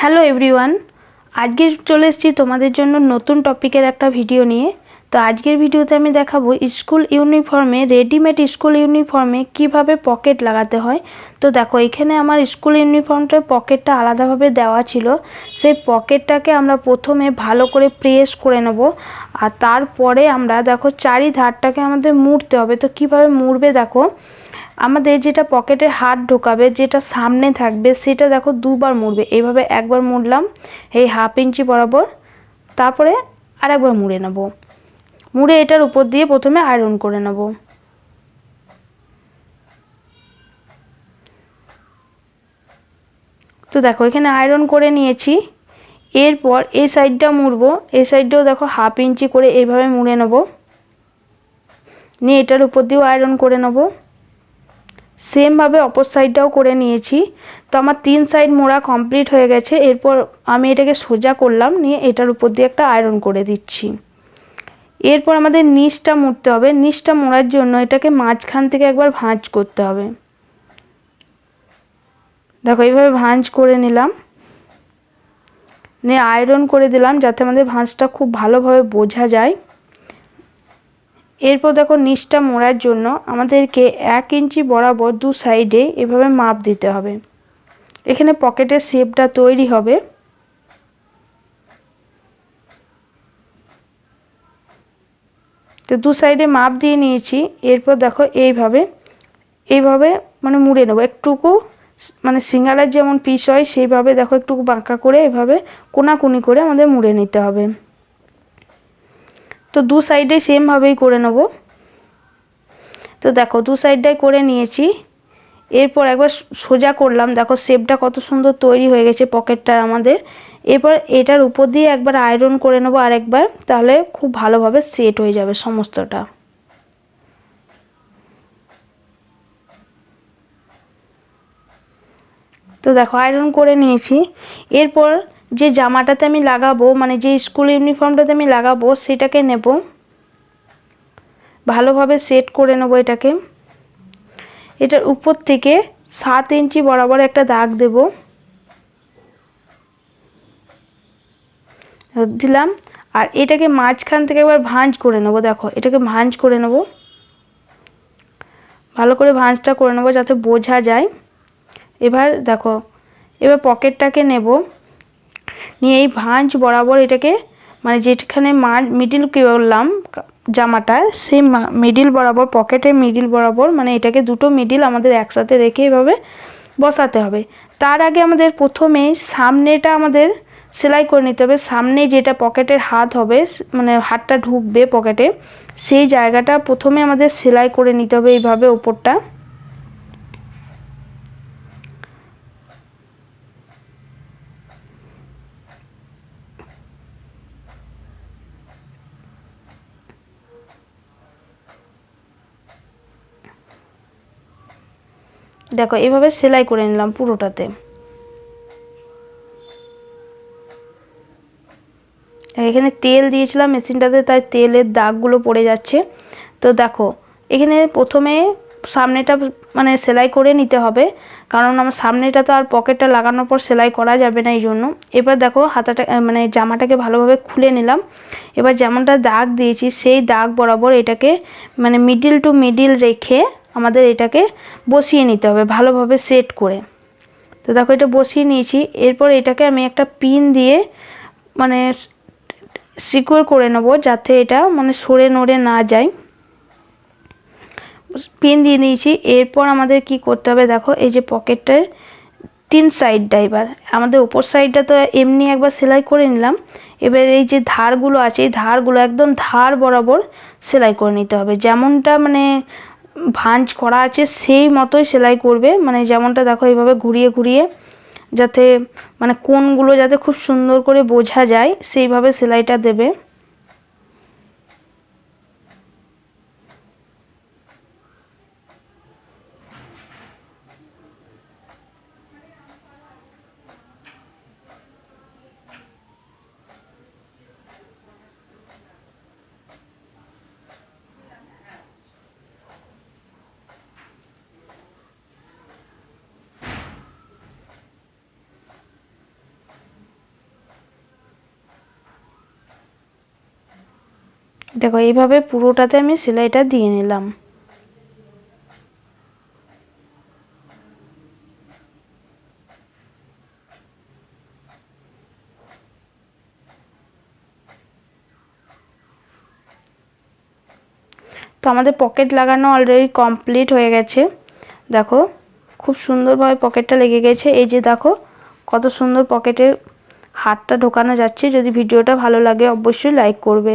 Hello everyone, আজকে চলে এসেছি তোমাদের জন্য নতুন টপিকের একটা ভিডিও নিয়ে। তো আজকের ভিডিওতে আমি দেখাবো স্কুল ইউনিফর্মে, রেডিমেড স্কুল ইউনিফর্মে কীভাবে পকেট লাগাতে হয়। তো দেখো, এখানে আমার স্কুল ইউনিফর্মটার পকেটটা আলাদাভাবে দেওয়া ছিল। সেই পকেটটাকে আমরা প্রথমে ভালো করে প্রেস করে নেব। আর তারপরে আমরা দেখো চারি ধারটাকে আমাদের মুড়তে হবে। তো কীভাবে মুড়বে দেখো আমাদের যেটা পকেটে হাত ঢোকাবে, যেটা সামনে থাকবে, সেটা দেখো দুবার মুড়বে। এইভাবে একবার মুড়লাম, এই হাফ ইঞ্চি বরাবর। তারপরে আর একবার মুড়ে নেব। মুড়ে এটার উপর দিয়ে প্রথমে আয়রন করে নেব। তো দেখো, এখানে আয়রন করে নিয়েছি। এরপর এই সাইডটা মুড়বো। এই সাইডটাও দেখো হাফ ইঞ্চি করে এইভাবে মুড়ে নেব। নিয়ে এটার উপর দিয়েও আয়রন করে নেব। সেমভাবে অপর সাইডটাও করে নিয়েছি। তো আমার তিন সাইড মোড়া কমপ্লিট হয়ে গেছে। এরপর আমি এটাকে সোজা করলাম, নিয়ে এটার উপর দিয়ে একটা আয়রন করে দিচ্ছি। এরপর আমাদের নিচটা মুড়তে হবে। নিচটা মোড়ার জন্য এটাকে মাঝখান থেকে একবার ভাঁজ করতে হবে। দেখো, এইভাবে ভাঁজ করে নিলাম। নিয়ে আয়রন করে দিলাম যাতে আমাদের ভাঁজটা খুব ভালোভাবে বোঝা যায়। এরপর দেখো নিচটা মোড়ার জন্য আমাদেরকে এক ইঞ্চি বরাবর দু সাইডে এভাবে মাপ দিতে হবে। এখানে পকেটের শেপটা তৈরি হবে। তো দু সাইডে মাপ দিয়ে নিয়েছি। এরপর দেখো এইভাবে এইভাবে মানে মুড়ে নেব। একটুকু মানে সিঙ্গালার যেমন পিস হয়, সেইভাবে দেখো একটু বাঁকা করে এভাবে কোনাকুনি করে আমাদের মুড়ে নিতে হবে। তো দু সাইডে সেমভাবেই করে নেব। তো দেখো, দু সাইডটাই করে নিয়েছি। এরপর একবার সোজা করলাম। দেখো শেপটা কত সুন্দর তৈরি হয়ে গেছে পকেটটা আমাদের। এরপর এটার উপর দিয়ে একবার আয়রন করে নেব আরেকবার। তাহলে খুব ভালোভাবে সেট হয়ে যাবে সমস্তটা। তো দেখো আয়রন করে নিয়েছি। এরপর যে জামাটাতে আমি লাগাবো মানে যে স্কুল ইউনিফর্মটাতে আমি লাগাবো, সেটাকে নেব। ভালোভাবে সেট করে নেব এটাকে। এটার উপর থেকে সাত ইঞ্চি বরাবর একটা দাগ দেব। দিলাম। আর এটাকে মাঝখান থেকে একবার ভাঁজ করে নেব, দেখো, এটাকে ভাঁজ করে নেব। ভালো করে ভাঁজটা করে নেব যাতে বোঝা যায়। এবার দেখো, এবার পকেটটাকে নেব। নিয়ে এই ভাঁজ বরাবর এটাকে মানে যেখানে মা মিডিল করলাম জামাটার, সেই মিডিল বরাবর, পকেটের মিডিল বরাবর মানে এটাকে দুটো মিডিল আমাদের একসাথে রেখে এভাবে বসাতে হবে। তার আগে আমাদের প্রথমে সামনেটা আমাদের সেলাই করে নিতে হবে। সামনে যেটা পকেটের হাত হবে মানে হাতটা ঢুকবে পকেটে, সেই জায়গাটা প্রথমে আমাদের সেলাই করে নিতে হবে এইভাবে ওপরটা। দেখো, এভাবে সেলাই করে নিলাম পুরোটাতে। এখানে তেল দিয়েছিলাম মেশিনটাতে, তাই তেলের দাগগুলো পড়ে যাচ্ছে। তো দেখো, এখানে প্রথমে সামনেটা মানে সেলাই করে নিতে হবে, কারণ আমার সামনেটা তো আর পকেটটা লাগানোর পর সেলাই করা যাবে না এই জন্য এবার দেখো, হাতাটা মানে জামাটাকে ভালোভাবে খুলে নিলাম। এবার যেমনটা দাগ দিয়েছি, সেই দাগ বরাবর এটাকে মানে মিডিল টু মিডিল রেখে আমাদের এটাকে বসিয়ে নিতে হবে ভালোভাবে সেট করে। তো দেখো এটা বসিয়ে নিয়েছি। এরপর এটাকে আমি একটা পিন দিয়ে মানে সিকিউর করে নেব যাতে এটা মানে সরে নড়ে না যায়। পিন দিয়ে নিয়েছি। এরপর আমাদের কি করতে হবে দেখো, এই যে পকেটটার তিন সাইডটা এবার। আমাদের উপর সাইডটা তো এমনি একবার সেলাই করে নিলাম। এবার এই যে ধারগুলো আছে, এই ধারগুলো একদম ধার বরাবর সেলাই করে নিতে হবে। যেমনটা মানে ভাঁজ করা আছে, সেই মতোই সেলাই করবে। মানে যেমনটা দেখো, এইভাবে ঘুরিয়ে ঘুরিয়ে যাতে মানে কোনগুলো যাতে খুব সুন্দর করে বোঝা যায়, সেইভাবে সেলাইটা দেবে। দেখো, এইভাবে পুরোটাতে আমি সেলাইটা দিয়ে নিলাম। তো আমাদের পকেট লাগানো অলরেডি কমপ্লিট হয়ে গেছে। দেখো, খুব সুন্দরভাবে পকেটটা লেগে গেছে। এই যে দেখো, কত সুন্দর পকেটের হাতটা ঢোকানো যাচ্ছে। যদি ভিডিওটা ভালো লাগে, অবশ্যই লাইক করবে।